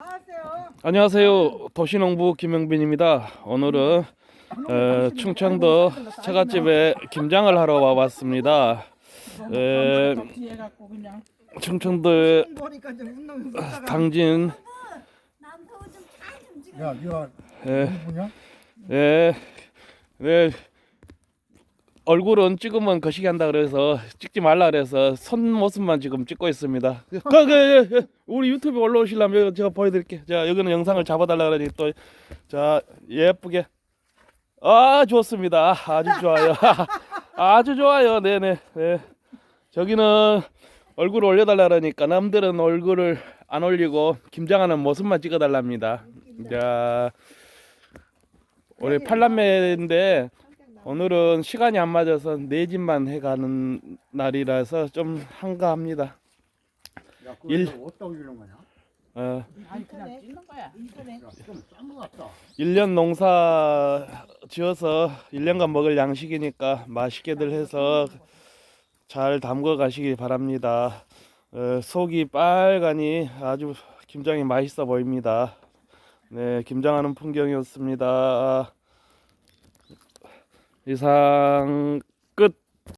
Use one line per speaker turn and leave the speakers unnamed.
안녕하세요.
안녕하세요. 도시농부 김영빈입니다. 오늘은 어, 충청도 처갓집에 김장을 하러 와봤습니다. 에, 충청도의. 당진.
야,
에,
누구냐?
예, 네, 얼굴은 찍으면 거시기 한다 그래서 찍지 말라 그래서 손 모습만 지금 찍고 있습니다. 그, 그, 그, 그, 우리 유튜브에 올라오시려면 제가 보여드릴게요. 자, 여기는 영상을 잡아달라 그러니 또, 자, 예쁘게. 아, 좋습니다. 아주 좋아요. 아주 좋아요. 네네. 네. 저기는 얼굴을 올려달라 그러니까 남들은 얼굴을 안 올리고 김장하는 모습만 찍어달랍니다. 자, 우리 팔남매인데 오늘은 시간이 안 맞아서 네 집만 해가는 날이라서 좀 한가합니다.
야,
일.
그거 어디다 올리는 거냐?
어,
아니 그냥 찍는 거야.
야, 좀싼거 같다.
1년 농사 지어서 1년간 먹을 양식이니까 맛있게들 해서 잘 담궈 가시기 바랍니다. 어, 속이 빨가니 아주 김장이 맛있어 보입니다. 네, 김장하는 풍경이었습니다. 이상 끝.